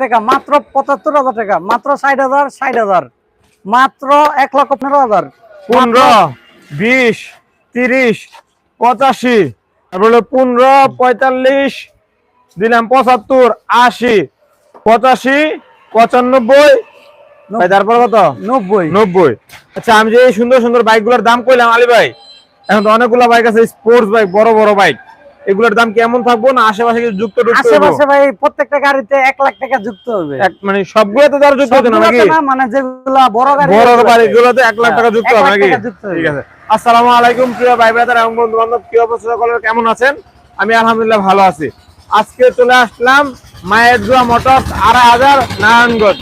টাকা মাত্র পঁচাত্তর হাজার টাকা মাত্র ষাট হাজার ষাট হাজার মাত্র এক লক্ষ পনেরো হাজার পনেরো বিশ তিরিশ পঁচাশি তারপরে পনেরো পঁয়তাল্লিশ দিলাম পঁচাত্তর আশি পঁচাশি পঁচানব্বই তারপর কত? নব্বই। নব্বই। আচ্ছা আমি যে এই সুন্দর সুন্দর বাইকগুলোর দাম কইলাম আলী ভাই এখন তো অনেকগুলো বাইক আছে স্পোর্টস বাইক বড় বড় বাইক এগুলোর দাম কেমন থাকব না আশেপাশে কিছু যুক্ত? আশেপাশে ভাই প্রত্যেকটা গাড়িতে এক লাখ টাকা যুক্ত হবে। মানে সবগুলোতে তার যুক্ত না নাকি? মানে যেগুলা বড় গাড়ি বড় ওগুলোতে। বাড়িগুলোতে এক লাখ টাকা যুক্ত হবে নাকি? হবে। ঠিক আছে। আসসালামু আলাইকুম প্রিয় ভাই ব্রাদার এবং বন্ধু বান্ধব কি অবস্থা সকলের? কেমন আছেন? আমি আলহামদুলিল্লাহ ভালো আছি। আজকে চলে আসলাম মায়ের দোয়া মোটর আড়াই হাজার নারায়ণগঞ্জ।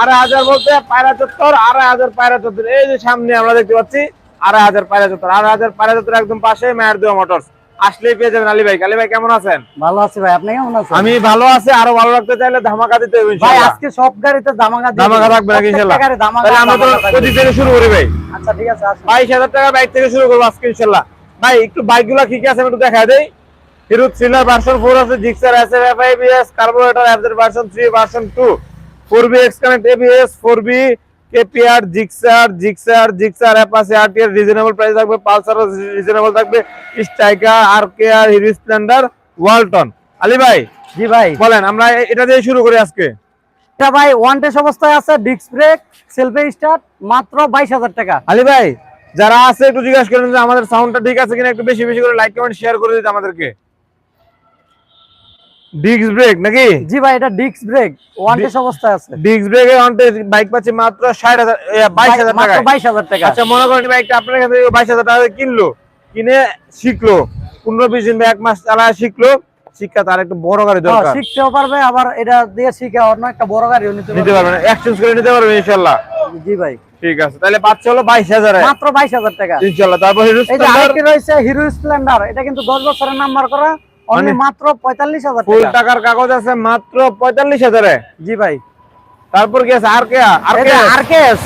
আড়াই হাজার বলতে পায়রা চত্বর আড়াই হাজার পায়রা চত্বর। এই যে সামনে আমরা দেখতে পাচ্ছি আড়াই হাজার পায়রা চত্বর। আড়াই হাজার পায়রা চত্বর একদম পাশে মায়ের দোয়া মোটরস আসলেই পেয়ে যাবেন আলী ভাই। আলী ভাই কেমন আছেন? ভালো আছে ভাই আপনি কেমন আছেন? আমি ভালো আছি আরও ভালো রাখতে চাইলে ধামাকা দিতে হবে ভাই আজকে সব গাড়িতে ধামাকা নাকি প্রত্যেকটা ইনশাআল্লাহ ধামাকা তাহলে আমরা তো ধামাকা। প্রতি থেকে শুরু করি ভাই। আচ্ছা ঠিক আছে। বাইশ হাজার টাকা বাইক থেকে শুরু করব আজকে ইনশাল্লাহ। ভাই একটু বাইকগুলা কি কি আছে একটু দেখা দেই। হিরো থ্রিলার ভার্সন ফোর আছে Gixxer S F I BS carburettor FZ version three version two four V X connect ABS four V KPR Gixxer Gixxer Gixxer Apache RTR reasonable price থাকবে পালসারও রিজনেবল থাকবে স্ট্রাইকার আর Hero Splendor Walton Ali ভাই জি ভাই। বলেন আমরা এটা দিয়ে শুরু করি আজকে। এটা ভাই ওয়ান টেস অবস্থায় আছে ডিস্ক ব্রেক সেলফে স্টার্ট মাত্র বাইশ হাজার টাকা। আলী ভাই যারা আছে একটু জিজ্ঞাসা করেন যে আমাদের সাউন্ডটা ঠিক আছে কিনা একটু বেশি বেশি করে লাইক কমেন্ট শেয়ার করে দিতে আমাদেরকে। ডিস্ক ব্রেক নাকি? জি ভাই এটা ডিস্ক ব্রেক ওয়ান টেস অবস্থায় আছে। ব্রেকে অন্টে বাইক পাচ্ছি মাত্র ষাট হাজার বাইশ হাজার মাত্র টাকা বাইশ হাজার টাকা। আচ্ছা মনে করেন বাইকটা আপনার কাছে বাইশ হাজার টাকা দিয়ে কিনলো কিনে শিখলো পনেরো বিশ দিন বা এক মাস চালায় শিখলো শিক্ষা তার একটু বড় গাড়ি হ্যাঁ, দরকার। শিখতেও পারবে আবার এটা দিয়ে শিখে অন্য একটা বড় গাড়িও নিতে নিতে পারবে। এক্সচেঞ্জ করে নিতে পারবেন ইনশাল্লাহ। জি ভাই। ঠিক আছে তাহলে পাচ্ছে হলো বাইশ হাজার। মাত্র বাইশ হাজার টাকা। ইনশাল্লাহ তারপর হিরো যে রয়েছে হিরো স্প্লেন্ডার এটা কিন্তু দশ বছরের নাম্বার করা। মানে- মাত্র পঁয়তাল্লিশ হাজার ফুল টাকার কাগজ আছে মাত্র পঁয়তাল্লিশ হাজারে। জি ভাই। তারপর কি আছে? আর কে? আর কে? এটা আরকেএস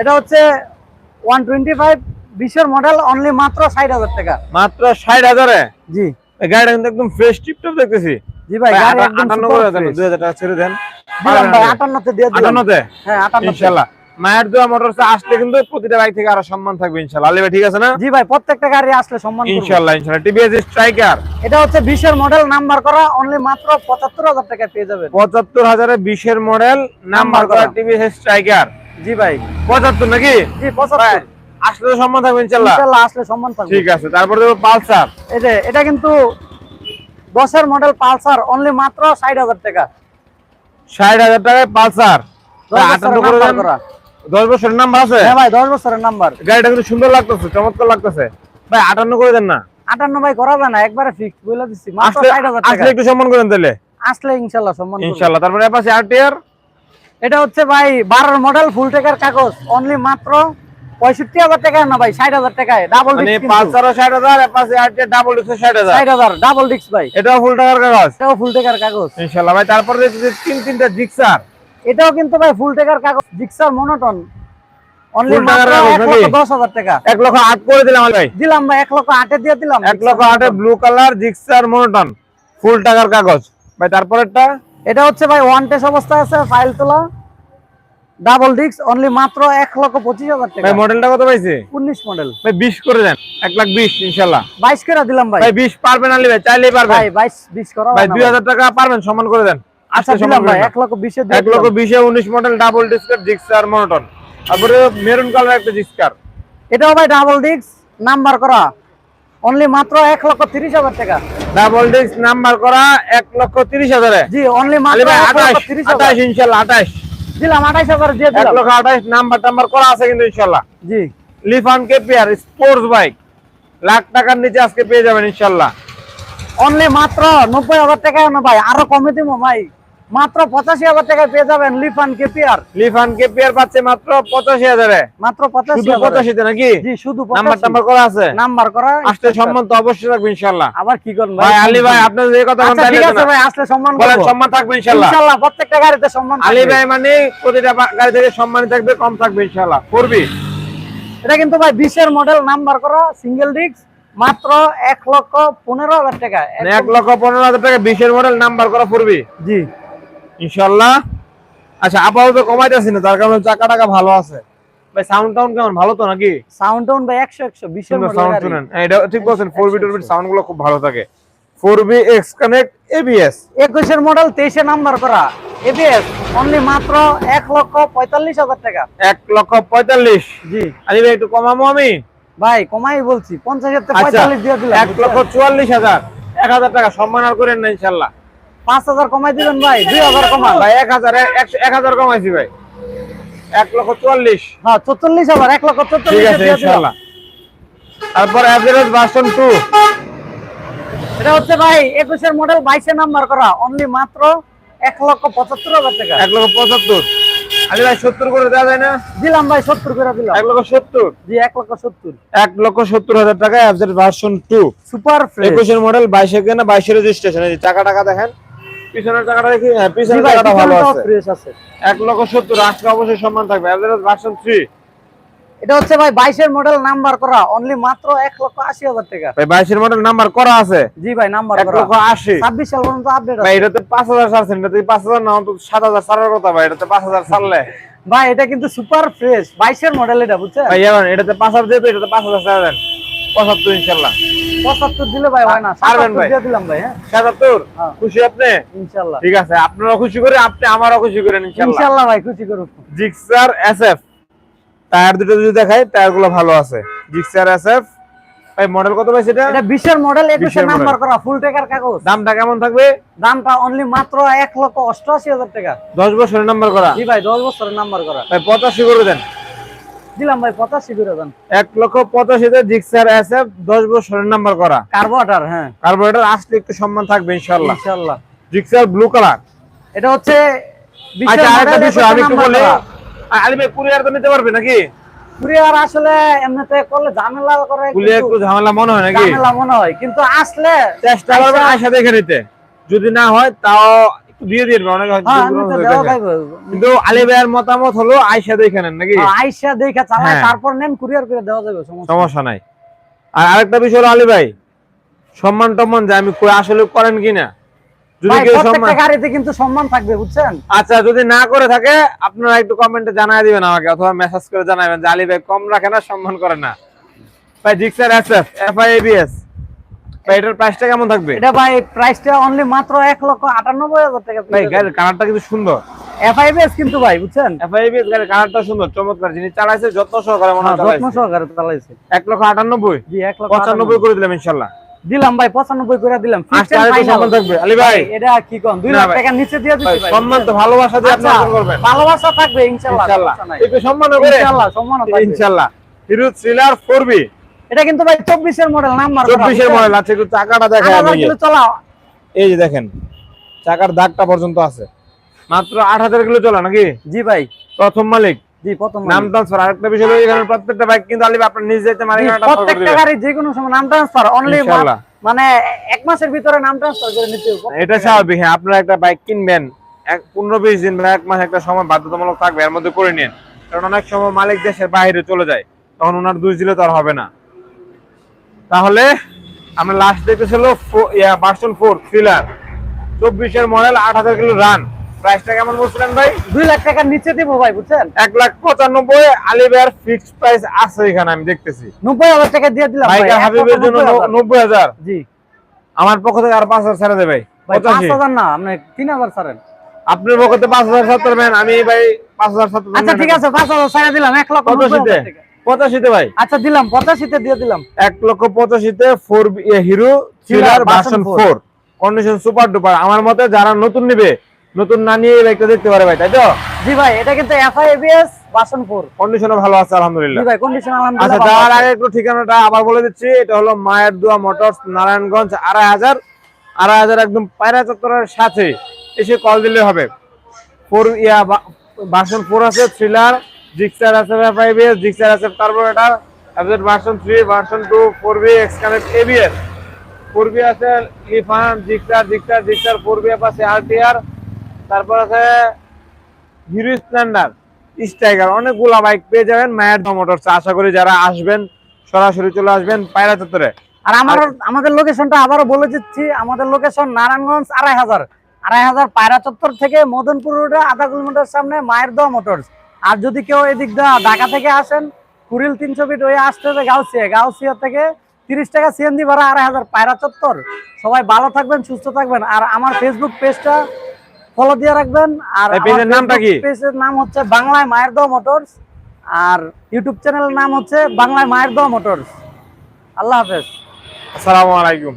এটা হচ্ছে ওয়ান টোয়েন্টি ফাইভ বিশের মডেল অনলি মাত্র ষাট হাজার টাকা। মাত্র ষাট হাজারে? জি। গাড়িটা কিন্তু একদম ফ্রেশ টিপটপ দেখতেছি। জি ভাই গাড়ি একদম আটান্ন super করে দেন fresh। দুই হাজার টাকা ছেড়ে দেন। দিয়ে হ্যাঁ মায়ের দোয়া মোটরস আসলে কিন্তু প্রতিটা বাইক থেকে আরও সম্মান থাকবে ইনশাল্লাহ আলী ভাই ঠিক আছে না? জি ভাই প্রত্যেকটা গাড়ি আসলে সম্মান। ইনশাল্লাহ ইনশাল্লাহ টিভিএস স্ট্রাইকার এটা হচ্ছে বিশের মডেল নাম্বার করা অনলি মাত্র পঁচাত্তর হাজার টাকা পেয়ে যাবেন। পঁচাত্তর হাজারে বিশের মডেল নাম্বার করা। টিভিএস স্ট্রাইকার জি ভাই। পঁচাত্তর নাকি? জি পঁচাত্তর। আসলে তো সম্মান থাকবে আসলে সম্মান থাকবে। ঠিক আছে তারপরে দেবো পালসার। এই যে এটা কিন্তু দশের মডেল পালসার অনলি মাত্র ষাট হাজার টাকা। ষাট হাজার টাকায় পালসার। করে করা। দশ বছরের নাম্বার আছে? হ্যাঁ ভাই দশ বছরের নাম্বার গাড়িটা কিন্তু সুন্দর লাগতেছে চমৎকার লাগতেছে। ভাই আটান্ন করে দেন না। আটান্ন ভাই করা যায় না একবারে ফিক্স বলে দিচ্ছি আসলে একটু সম্মান করেন তাহলে। আসলে ইনশাল্লাহ সম্মান ইনশাল্লাহ তারপরে পাশে আরটিআর এটা হচ্ছে ভাই বারোর মডেল ফুল টেকার কাগজ অনলি মাত্র পঁয়ষট্টি হাজার টাকা না ভাই ষাট হাজার টাকায়। ডাবল ডাবল ডিস্ক ভাই। এটাও ফুল টাকার কাগজ। এটাও ফুল টেকার কাগজ। ইনশাল্লাহ ভাই তারপরে তিন তিনটা জিক্সার এটাও কিন্তু ভাই ফুল টেকার কাগজ। জিক্সার মনোটন তারপরেরটা? এটা হচ্ছে ভাই ওয়ান টেস অবস্থায় আছে ফাইল তোলা। ডাবল ডিস্ক অনলি মাত্র এক লক্ষ পঁচিশ হাজার টাকা। ভাই মডেলটা কত পাইছে? উনিশ মডেল ভাই বিশ করে দেন। এক লাখ বিশ ইনশাল্লাহ। বাইশ করে দিলাম ভাই। ভাই বিশ পারবেন ভাই চাইলেই পারবেন। ভাই বাইশ বিশ করা ভাই দুই হাজার টাকা পারবেন সম্মান করে দেন। আচ্ছা দিলাম ভাই লক্ষ লক্ষ মডেল ডাবল ডিস্কার জিক্সার মনোটন তারপরে মেরুন কালার একটা জিক্সার এটাও ভাই ডাবল ডিস্ক নাম্বার করা। অনলি মাত্র এক লক্ষ তিরিশ হাজার টাকা। ডাবল ডিস্ক নাম্বার করা লক্ষ হাজারে। জি অনলি মাত্র দিলাম আঠাইশ হাজার দিয়ে লক্ষ নাম্বার করা আছে কিন্তু জি। লিফান কেপিয়ার স্পোর্টস বাইক লাখ টাকার নিচে আজকে পেয়ে যাবেন ইনশাল্লাহ। অনলি মাত্র নব্বই হাজার টাকা না ভাই আরও কমে দিব ভাই। মাত্র পঁচাশি হাজার টাকায় পেয়ে যাবেন লিফান কেপিআর। লিফান কেপিয়ার পাচ্ছে মাত্র পঁচাশি হাজারে। মাত্র পঁচাশি পঁচাশিতে নাকি? জি শুধু নাম্বার টাম্বার করা আছে? নাম্বার করা আসলে সম্মান তো অবশ্যই থাকবে ইনশাল্লাহ আবার কি করুন ভাই? আলী ভাই আপনার যে কথা আচ্ছা ঠিক আছে ভাই আসলে সম্মান বলেন সম্মান থাকবে ইনশাল্লাহ ইনশাআল্লাহ প্রত্যেকটা গাড়িতে সম্মান আলী ভাই মানে প্রতিটা গাড়ি থেকে সম্মান থাকবে কম থাকবে ইনশাল্লাহ করবি? এটা কিন্তু ভাই বিশের মডেল নাম্বার করা সিঙ্গেল ডিস্ক মাত্র এক লক্ষ পনেরো হাজার টাকা। মানে এক লক্ষ পনেরো হাজার টাকা বিশের মডেল নাম্বার করা পড়বি জি। ইনশাল্লাহ আচ্ছা আপাতত কমাইতেছি না তার কারণে চাকা টাকা ভালো আছে। ভাই সাউন্ড টাউন কেমন? ভালো তো নাকি? সাউন্ড টাউন ভাই একশো একশো বিশের সুন্দর সাউন্ড শুনেন। এটা ঠিক বলছেন ফোর বি টুর 100 সাউন্ডগুলো খুব ভালো থাকে। Four V X connect ABS একুশের মডেল তেইশে নাম্বার করা। এবিএস অনলি মাত্র এক লক্ষ পঁয়তাল্লিশ হাজার টাকা। এক লক্ষ পঁয়তাল্লিশ। জি। আরে ভাই একটু কমাবো আমি? ভাই কমাই বলছি পঞ্চাশের থেকে আচ্ছা পঁয়তাল্লিশ দিয়ে দিলাম। এক লক্ষ চুয়াল্লিশ হাজার। এক হাজার টাকা সম্মান আর করেন না ইনশাল্লাহ পাঁচ হাজার কমাই দিবেন ভাই দুই হাজার কমান। ভাই এক হাজার এক- হাজার কমাইছি ভাই। এক লক্ষ চুয়াল্লিশ। হ্যাঁ চল্লিশ হাজার এক লক্ষ ইনশাল্লাহ তারপর অ্যাভারেজ ভার্সন টু এটা হচ্ছে ভাই একুশের মডেল বাইশে নাম্বার করা। অনলি মাত্র এক লক্ষ পঁচাত্তর হাজার টাকা। এক লক্ষ পঁচাত্তর। আরে ভাই সত্তর করে দেওয়া যায় না? দিলাম ভাই সত্তর করে দিলাম। এক লক্ষ সত্তর। জি এক লক্ষ সত্তর। এক লক্ষ সত্তর হাজার টাকা অ্যাভারেজ ভার্সন টু সুপার একুশের মডেল বাইশে কেনা বাইশের রেজিস্ট্রেশন চাকা টাকা দেখেন। পিছনের দেখি হ্যাঁ পিছনের ভালো আছে। ফ্রেশ আছে। এক লক্ষ সত্তর আজকে অবশ্যই সম্মান থাকবে। ভার্সন এটা হচ্ছে ভাই বাইশের মডেল নাম্বার করা অনলি মাত্র এক লক্ষ আশি হাজার টাকা। ভাই মডেল নাম্বার করা আছে। জি ভাই নাম্বার লক্ষ সাল পর্যন্ত আপডেট ভাই এটাতে ছাড়ছেন না অন্তত ছাড়ার কথা ভাই এটাতে পাঁচ হাজার ছাড়লে ভাই এটা কিন্তু সুপার ফ্রেশ বাইশের মডেল এটা বুঝছেন? ভাই এটাতে পাঁচ হাজার দিয়ে এটাতে ছাড়া দেন। পঁচাত্তর ইনশাল্লাহ। পঁচাত্তর দিলে ভাই হয় না। পারবেন ভাই। দিলাম ভাই হ্যাঁ? সাতাত্তর? হ্যাঁ। খুশি আপনি? ইনশাল্লাহ। ঠিক আছে আপনারা খুশি করে আপনি আমারও খুশি করেন ইনশাল্লাহ। ভাই খুশি করুন। Gixxer SF. টায়ার দুটো যদি দেখাই টায়ারগুলো ভালো আছে। Gixxer SF. ভাই মডেল কত ভাই সেটা? এটা বিশের মডেল 20 একুশে এর নাম্বার। করা ফুল টেকার কাগজ। দামটা কেমন থাকবে? দামটা অনলি মাত্র এক লক্ষ অষ্টআশি হাজার টাকা। দশ বছরের নাম্বার করা। জি ভাই দশ বছরের নাম্বার করা। ভাই পঁচাশি করে দেন। দিলাম ভাই পঁচাশি করে দেন। লক্ষ এসএফ দশ বছরের নাম্বার করা। হ্যাঁ। কার্বোরেটর আসলে একটু সম্মান থাকবে জিক্সার ব্লু কালার এটা হচ্ছে আচ্ছা আরেকটা বিষয় আমি একটু বলি। নাম্বার করা। আ- আলী ভাই কুরিয়ার তো নিতে পারবে নাকি? কুরিয়ার আসলে এমনিতে করলে ঝামেলা করে কুরিয়ার একটু ঝামেলা মনে হয় নাকি? ঝামেলা মনে হয় কিন্তু আসলে চেষ্টা করবেন আইসা- দেখে নিতে। যদি না হয় তাও দিয়ে দিবে অনেকে হ্যাঁ। কিন্তু আলী ভাইয়ের মতামত হলো আয়সা দেখে নেন নাকি? হ্যাঁ, দেখা চালায় হ্যাঁ। তারপর নেন কুরিয়ার করে দেওয়া যাবে সমস্যা নাই। আর আরেকটা বিষয় হলো আলী ভাই সম্মান টম্মান যে আমি আসলে করেন কিনা যদি ভাই কেউ সম্মান গাড়িতে কিন্তু সম্মান থাকবে বুঝছেন? আচ্ছা যদি না করে থাকে আপনারা একটু কমেন্টে জানাই দিবেন আমাকে অথবা মেসেজ করে জানাবেন যে আলী ভাই কম রাখে না সম্মান করে না। ভাই জিক্সার এসএফ এফআইএবিএস এটার প্রাইসটা কেমন থাকবে? এটা ভাই প্রাইসটা অনলি মাত্র লক্ষ টাকা ভাই গাড়ির কালারটা কিন্তু সুন্দর। এফআইবিএস কিন্তু ভাই বুঝছেন? এফআইবিএস গাড়ির কালারটা সুন্দর চমৎকার। যিনি চালাইছে যত্ন সহকারে মনে হ্যাঁ, হয় যত্ন সহকারে চালাইছে। লক্ষ জি লক্ষ করে দিলাম ইনশাল্লাহ। দিলাম ভাই পঁচানব্বই করে দিলাম। সম্মান থাকবে। আলী ভাই। এটা কি কম দুই না লাখ ভাই। টাকার নিচে দিয়ে দিচ্ছি ভাই সম্মান তো ভালোবাসা দিয়ে আপনি আচ্ছা, অর্জন করবেন। ভালোবাসা থাকবে সমস্যা নাই। একটু সম্মান হবে। ইনশাল্লাহ সম্মান থাকবে। ইনশাল্লাহ। হিরো থ্রিলার এটা কিন্তু ভাই চব্বিশের মডেল নাম্বার চব্বিশের মডেল আছে? একটু চাকাটা দেখা কিলো চলা এই যে দেখেন চাকার দাগটা পর্যন্ত আছে। মাত্র আট হাজার কিলো চলা নাকি? জি ভাই। প্রথম মালিক। জি প্রথম নাম ট্রান্সফার আরেকটা বিষয় হলো এখানে প্রত্যেকটা বাইক কিন্তু আলিবা আপনার নিজ যেতে জি, মালিকানা ট্রান্সফার করে প্রত্যেকটা গাড়ি যে কোনো সময় নাম ট্রান্সফার অনলি মানে এক মাসের ভিতরে নাম ট্রান্সফার করে নিতে এটা স্বাভাবিক হ্যাঁ আপনারা একটা বাইক কিনবেন এক পনেরো বিশ দিন বা এক মাস একটা সময় বাধ্যতামূলক থাকবে এর মধ্যে করে নিন। কারণ অনেক সময় মালিক দেশের বাইরে চলে যায় তখন ওনার দুই দিলে তো আর হবে না। তাহলে আমরা লাস্ট দেখতেছিল ভার্সন ফোর থ্রিলার চব্বিশের মডেল আট হাজার কিলো রান প্রাইসটা কেমন বলছিলেন ভাই? দুই লাখ টাকার নিচে দিব ভাই বুঝছেন? এক লাখ পঁচানব্বই আলিবের ফিক্সড প্রাইস আছে এখানে আমি দেখতেছি। নব্বই হাজার টাকা দিয়ে দিলাম ভাই হাবিবের জন্য নব্বই হাজার। জি। আমার পক্ষ থেকে আর পাঁচ হাজার ছেড়ে দেবে পঁচাশি। হাজার না আপনি তিন হাজার ছাড়েন। আপনার পক্ষ থেকে পাঁচ হাজার সত্তর ম্যান আমি ভাই পাঁচ হাজার সত্তর আচ্ছা ঠিক আছে পাঁচ হাজার ছাড়া দিলাম এক লক্ষ হাজার টাকা। পঁচাশিতে ভাই। আচ্ছা দিলাম পঁচাশিতে দিয়ে দিলাম। এক লক্ষ পঁচাশিতে four Hero thriller version four condition super duper আমার মতে যারা নতুন নিবে নতুন না নিয়ে এই বাইকটা দেখতে পারে ভাই তাই তো? জি ভাই এটা কিন্তু এফআই এবিএস বাসন ফোর কন্ডিশনও ভালো আছে আলহামদুলিল্লাহ। জি ভাই কন্ডিশন আচ্ছা আলহামদুলিল্লাহ যাওয়ার আছে। আগে একটু ঠিকানাটা আবার বলে দিচ্ছি। এটা হলো মায়ের দোয়া মোটরস নারায়ণগঞ্জ আড়াই হাজার। আড়াই হাজার একদম পায়রা চত্বরের সাথে। এসে কল দিলে হবে। ফোর ইয়া ভার্সন ফোর আছে থ্রিলার জিক্সার আছে ফাইভ জিক্সার আছে কার্বোরেটার তারপর version three version two four V X connect ABS four V আছে Lifan Gixxer Gixxer Gixxer four V F আছে আরটিআর তারপর আছে হিরো স্প্লেন্ডার স্ট্রাইকার অনেকগুলা bike পেয়ে যাবেন মায়ের মোটরস আশা করি যারা আসবেন সরাসরি চলে আসবেন পায়রা চত্বরে। আর আমার আমাদের লোকেশনটা আবারও বলে দিচ্ছি আমাদের লোকেশন নারায়ণগঞ্জ আড়াই হাজার। আড়াই হাজার পায়রা চত্বর থেকে মদনপুর রোডে আধা কিলোমিটার সামনে মায়ের দোয়া মোটরস আর যদি কেউ এদিক দিয়ে ঢাকা থেকে আসেন কুড়িল তিনশো ফিট হয়ে আসতে হবে গাউসিয়া গাউসিয়া থেকে তিরিশ টাকা সিএনজি ভাড়া আড়াই হাজার পায়রা চত্বর। সবাই ভালো থাকবেন সুস্থ থাকবেন। আর আমার ফেসবুক পেজটা ফলো দিয়ে রাখবেন। আর পেজের নামটা কি? পেজের নাম হচ্ছে বাংলায় মায়ের দোয়া মোটরস আর ইউটিউব চ্যানেলের নাম হচ্ছে বাংলায় মায়ের দোয়া মোটরস আল্লাহ হাফেজ। আসসালামু আলাইকুম।